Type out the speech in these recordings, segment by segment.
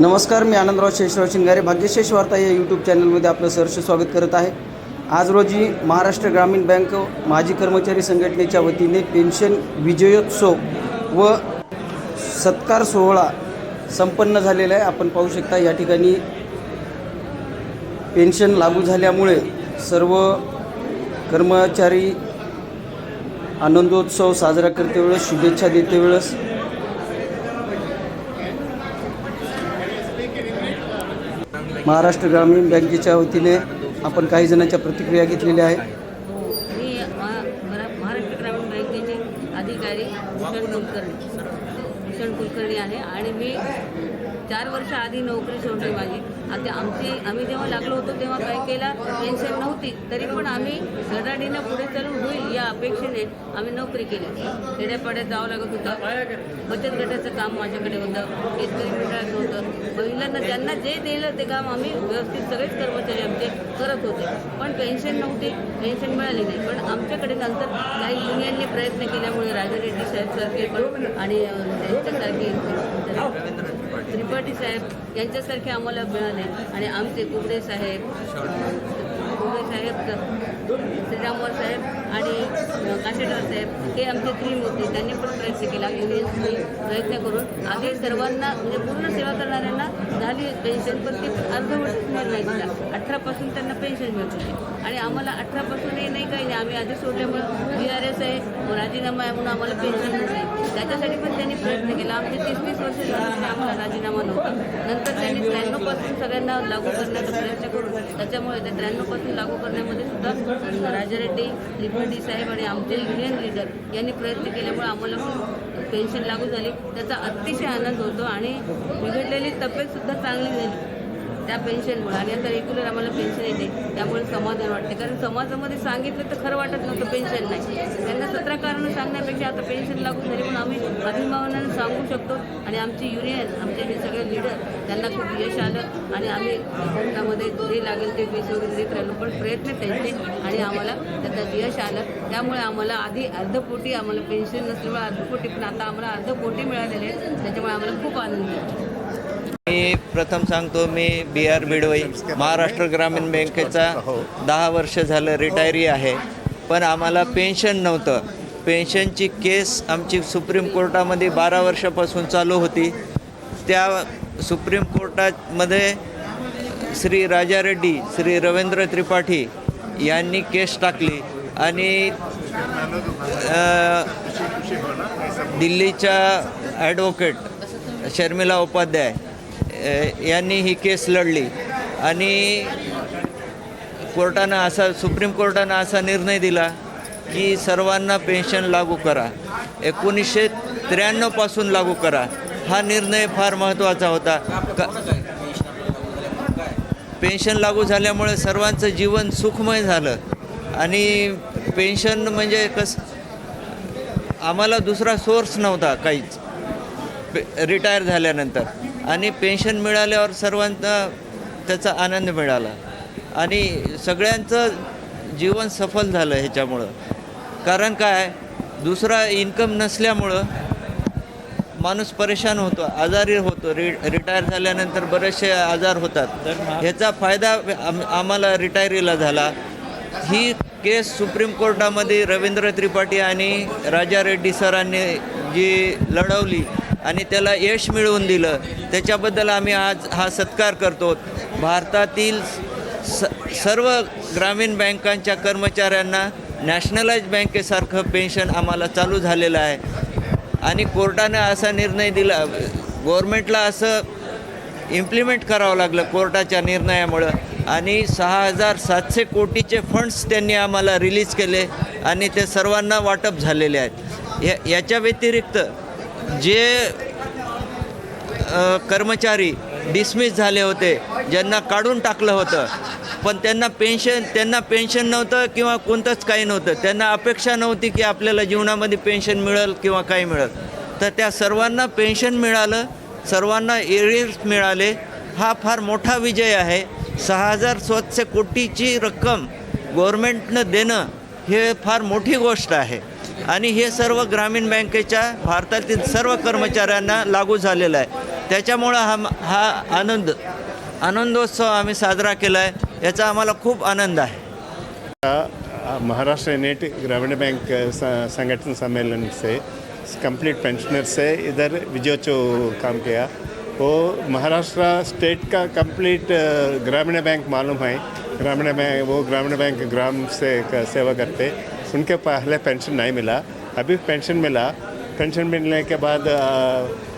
नमस्कार मी आनंदराव शेषराव शिंगारे. भाग्यशेष वार्ता या यूट्यूब चॅनलमध्ये आपलं सहर्ष स्वागत करत आहे. आज रोजी महाराष्ट्र ग्रामीण बँक माजी कर्मचारी संघटनेच्या वतीने पेन्शन विजयोत्सव व सत्कार सोहळा संपन्न झालेला आहे. आपण पाहू शकता या ठिकाणी पेन्शन लागू झाल्यामुळे सर्व कर्मचारी आनंदोत्सव साजरा करते वेळेस शुभेच्छा देते वेळेस महाराष्ट्र ग्रामीण बँकेच्या वतीने आपण काही जणांच्या प्रतिक्रिया घेतलेल्या आहेत. मी महाराष्ट्र ग्रामीण बँकेचे अधिकारी भूषण कुलकर्णी. भूषण कुलकर्णी आहे आणि मी चार वर्ष आधी नोकरी सोडली माझी. आता आमची आम्ही जेव्हा लागलो होतो तेव्हा काय केला? पेन्शन नव्हती. तरी पण आम्ही धडाडीनं पुढे चालू होईल या अपेक्षेने आम्ही नोकरी केली. खेड्यापाड्यात जावं लागत होतं. बचत गटाचं काम माझ्याकडे होतं. शेतकरी मंडळाचं होतं. महिलांना ज्यांना जे दिलं ते काम आम्ही व्यवस्थित सगळेच कर्मचारी आमचे करत होते. पण पेन्शन नव्हती. पेन्शन मिळाली नाही. पण आमच्याकडे नंतर काही युनियनने प्रयत्न केल्यामुळे राजा रेड्डी साहेब सारखे पण आणि अं, त्यांच्यासारखे त्रिपाठी साहेब यांच्यासारखे आम्हाला मिळाले आणि आमचे कुबडे साहेब कुबडे साहेब श्रीरामवर साहेब आणि कसे ठरते साहेब हे आमचे क्रीम होते. त्यांनी पण प्रयत्न केला. युनियन्सनी प्रयत्न करून आधी सर्वांना म्हणजे पूर्ण सेवा करणाऱ्यांना झाली पेन्शन पण ती अर्धवट निर्णय दिला अठरापासून त्यांना पेन्शन मिळत होती. आणि आम्हाला अठरापासूनही नाही काही नाही. आम्ही आधी सोडल्यामुळे बी आर एस आहे राजीनामा आहे म्हणून आम्हाला पेन्शन मिळत नाही. त्याच्यासाठी पण त्यांनी प्रयत्न केला. आमचे तीस तीस वर्ष झाले आम्हाला राजीनामा नव्हता. नंतर त्यांनी त्र्याण्णवपासून सगळ्यांना लागू करण्याचा प्रयत्न करून त्याच्यामुळे त्या त्र्याण्णवपासून लागू करण्यामध्ये सुद्धा राजा रेड्डी साहेब आणि आमचे युनियन लीडर यांनी प्रयत्न केल्यामुळे आम्हाला पेन्शन लागू झाली. त्याचा अतिशय आनंद होतो आणि बिघडलेली तब्येतसुद्धा चांगली झाली. त्या पेन्शनमुळे आणि आता रेग्युलर आम्हाला पेन्शन येते. त्यामुळे समाधान वाटते. कारण समाजामध्ये सांगितलं तर खरं वाटत नव्हतं पेन्शन नाही. त्यांना सतरा कारणं सांगण्यापेक्षा आता पेन्शन लागू झाली पण आम्ही अभिमानानं सांगू शकतो. आणि आमची युनियन आमचे हे सगळे लीडर त्यांना खूप यश आलं. आणि आम्ही कोर्टामध्ये जे लागेल ते वीज वगैरे देत राहिलो. पण प्रयत्न त्यांचे आणि आम्हाला त्याचं यश आलं. त्यामुळे आम्हाला आधी अर्धपोटी आम्हाला पेन्शन नसल्यामुळे अर्धपोटी पण आता आम्हाला अर्धपोटी मिळालेले आहे त्याच्यामुळे आम्हाला खूप आनंद आहे. मी प्रथम सांगतो मी बी आर बिडवई महाराष्ट्र ग्रामीण बँकेचा दहा वर्ष झालं रिटायरी आहे. पण आम्हाला पेन्शन नव्हतं. पेन्शनची केस आमची सुप्रीम कोर्टामध्ये बारा वर्षापासून चालू होती. त्या सुप्रीम कोर्टामध्ये श्री राजा रेड्डी श्री रवींद्र त्रिपाठी यांनी केस टाकली आणि दिल्लीच्या ॲडव्होकेट शर्मिला उपाध्याय यांनी ही केस लढली. आणि कोर्टानं असा सुप्रीम कोर्टानं असा निर्णय दिला की सर्वांना पेन्शन लागू करा. एकोणीसशे त्र्याण्णवपासून लागू करा. हा निर्णय फार महत्त्वाचा होता. का पेन्शन लागू झाल्यामुळे सर्वांचं जीवन सुखमय झालं. आणि पेन्शन म्हणजे कसं आम्हाला दुसरा सोर्स नव्हता काहीच. रिटायर झाल्यानंतर. आणि पेन्शन मिळाल्यावर सर्वांना त्याचा आनंद मिळाला. आणि सगळ्यांचं जीवन सफल झालं ह्याच्यामुळं. कारण काय? दुसरा इन्कम नसल्यामुळं माणूस परेशान होतो आजारी होतो. रि रिटायर झाल्यानंतर बरेचसे आजार होतात. ह्याचा फायदा आम आम्हाला रिटायरीला झाला. ही केस सुप्रीम कोर्टामध्ये रवींद्र त्रिपाठी आणि राजा रेड्डी सरांनी जी लढवली आणि त्याला यश मिळवून दिलं. त्याच्याबद्दल आम्ही आज हा सत्कार करतो. भारतातील स सर्व ग्रामीण बँकांच्या कर्मचाऱ्यांना नॅशनलाइज बँकेसारखं पेन्शन आम्हाला चालू झालेलं आहे. आणि कोर्टानं असा निर्णय दिला गव्हर्मेंटला असं इम्प्लिमेंट करावं लागलं कोर्टाच्या निर्णयामुळं. आणि सहा हजार सातशे कोटीचे फंड्स त्यांनी आम्हाला रिलीज केले आणि ते सर्वांना वाटप झालेले आहेत. या याच्या व्यतिरिक्त जे कर्मचारी डिसमिस झाले होते ज्यांना काढून टाकलं होतं पण त्यांना पेन्शन त्यांना पेन्शन नव्हतं किंवा कोणतंच काही नव्हतं. त्यांना अपेक्षा नव्हती की आपल्याला जीवनामध्ये पेन्शन मिळेल किंवा काही मिळेल. तर त्या सर्वांना पेन्शन मिळालं सर्वांना एरियर्स मिळाले. हा फार मोठा विजय आहे. सहा हजार स्वच्छ कोटीची रक्कम गव्हर्मेंटनं देणं हे फार मोठी गोष्ट आहे. आणि हे सर्व ग्रामीण बँकेच्या भारतातील सर्व कर्मचाऱ्यांना लागू झालेलं आहे. त्याच्यामुळं हा हा आनंद आनंदोत्सव आम्ही साजरा केला आहे याचा आम्हाला खूप आनंद आहे. महाराष्ट्र नेट ग्रामीण बैंक स- संगठन सम्मेलन से कंप्लीट पेंशनर से इधर विजयोत्सव काम किया. वो महाराष्ट्र स्टेट का कंप्लीट ग्रामीण बैंक मालूम है. ग्रामीण बैंक वो ग्रामीण बैंक ग्राम से सेवा करते. उनके पहले पेंशन नहीं मिला। अभी पेंशन मिला। पेंशन मिलने के बाद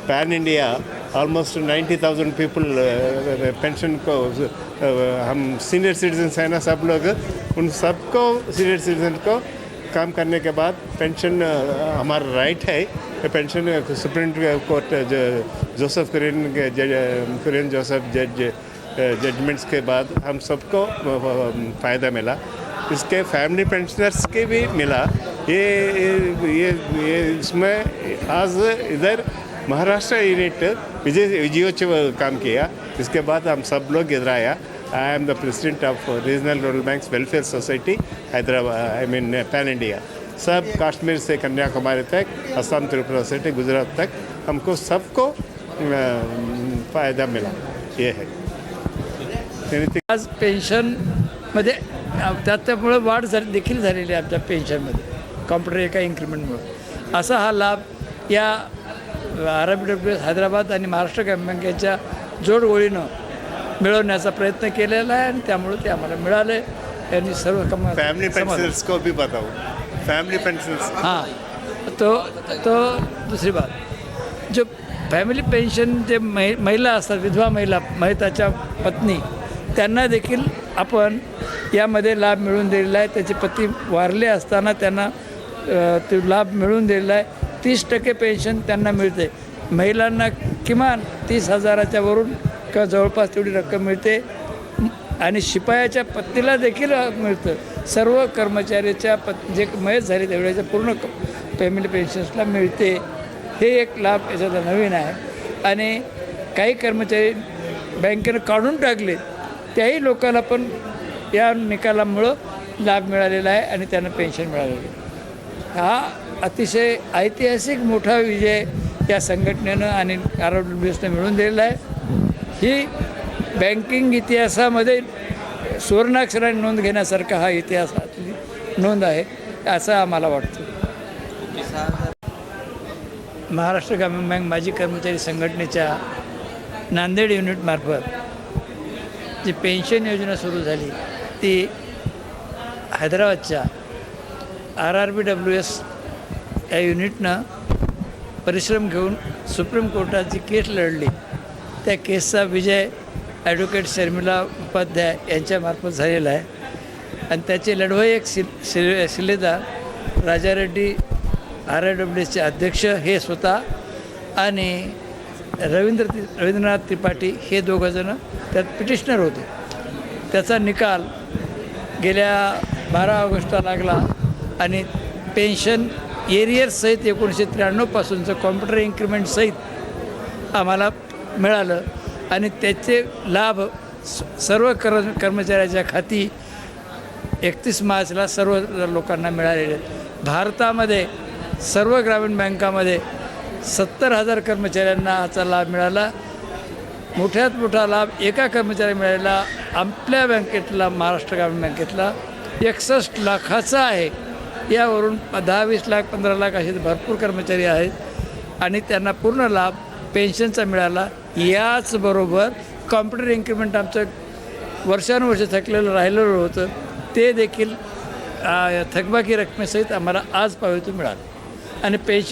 pan India almost ninety thousand people pension को हम सीनियर सिटीजन्स हैं ना सब लोग। उन सबको सीनियर सिटीजन को काम करने के बाद पेंशन हमारा राइट है। पेंशन सुप्रीम कोर्ट ज- जोसेफ कुरियन कुरियन जोसेफ जज जजमेंट्स के बाद हम सबको फ़ायदा मिला। इसके फैमिली पेंशनर्स के भी मिला। ये ये ये इसमें आज इधर महाराष्ट्र यूनिट विजय, विजयोत्सव काम किया। इसके बाद हम सब लोग इधर आया। I M the president of regional rural banks welfare society Hyderabad I mean pan India सब कश्मीर से कन्याकुमारी तक असम त्रिपुरा से गुजरात तक हमको सबको फ़ायदा मिला। ये है। आज पेन्शनमध्ये त्याच्यामुळं वाढ झाली देखील झालेली आहे आमच्या पेन्शनमध्ये कॉम्प्युटर एका इन्क्रीमेंटमुळं असा हा लाभ या R B W S Hyderabad आणि महाराष्ट्र ग्रामीण बँकेच्या जोडगोळीनं मिळवण्याचा प्रयत्न केलेला आहे आणि त्यामुळे ते आम्हाला मिळाले. यांनी सर्व कम फैमिली. पेंशनर्स को भी बताओ. फैमिली पेंशनर्स हां. तो तो दुसरी बात. जो फॅमिली पेन्शन जे मै महिला असतात विधवा महिला महिताच्या पत्नी त्यांना देखील आपण यामध्ये लाभ मिळून दिलेला आहे. त्याचे पती वारले असताना त्यांना तो लाभ मिळून दिलेला आहे. तीस टक्के पेन्शन त्यांना मिळते. महिलांना किमान तीस हजाराच्या वरून किंवा जवळपास तेवढी रक्कम मिळते. आणि शिपायाच्या पत्नीला देखील मिळतं. सर्व कर्मचाऱ्याच्या पत् जे मयत झाले तेवढ्याच्या पूर्ण फॅमिली पेन्शन्सला मिळते. हे एक लाभ याच्यात नवीन आहे. आणि काही कर्मचारी बँकेनं काढून टाकले. त्याही लोकांना पण या निकालामुळं लाभ मिळालेला आहे आणि त्यांना पेन्शन मिळालेलं आहे. हा अतिशय ऐतिहासिक मोठा विजय या संघटनेनं आणि आर डब्ल्यू एसनं दिलेला आहे. ही बँकिंग इतिहासामध्ये सुवर्णाक्षराने नोंद घेण्यासारखा हा इतिहासातली नोंद आहे असं आम्हाला वाटतं. महाराष्ट्र ग्रामीण बँक माजी कर्मचारी संघटनेच्या नांदेड युनिटमार्फत जी पेन्शन योजना सुरू झाली ती हैदराबादच्या R R B W S या युनिटनं परिश्रम घेऊन सुप्रीम कोर्टात जी केस लढली. त्या केसचा विजय ॲडव्होकेट शर्मिला उपाध्याय यांच्यामार्फत झालेला आहे. आणि त्याचे लढवई एक शिल शिले शिलेदार Raja Reddy R I W एसचे अध्यक्ष हे स्वतः आणि रवींद्र रवींद्रनाथ त्रिपाठी हे दोघंजणं त्यात पिटिशनर होते. त्याचा निकाल गेल्या बारा ऑगस्टला लागला आणि पेन्शन एरियरसहित एकोणीसशे त्र्याण्णवपासूनचं कॉम्प्युटर इन्क्रीमेंटसहित आम्हाला मिळालं. आणि त्याचे लाभ स- सर्व कर कर्मचाऱ्याच्या खाती एकतीस मार्चला सर्व लोकांना मिळालेले. आहेत भारतामध्ये सर्व ग्रामीण बँकामध्ये सत्तर हजार कर्मचाऱ्यांना याचा लाभ मिळाला. मोठ्यात मोठा लाभ एका कर्मचाऱ्याला मिळाला आपल्या बँकेतला महाराष्ट्र ग्रामीण बँकेतला एकसष्ट लाखाचा आहे. यावरून दहा वीस लाख पंधरा लाख असे भरपूर कर्मचारी आहेत आणि त्यांना पूर्ण लाभ पेन्शनचा मिळाला. याचबरोबर कॉम्प्युटर इन्क्रीमेंट आमचं वर्षानुवर्ष थकलेलं राहिलेलं होतं. ते देखील थकबाकी रकमेसहित आम्हाला आज पावेतून मिळालं. आणि पेन्शन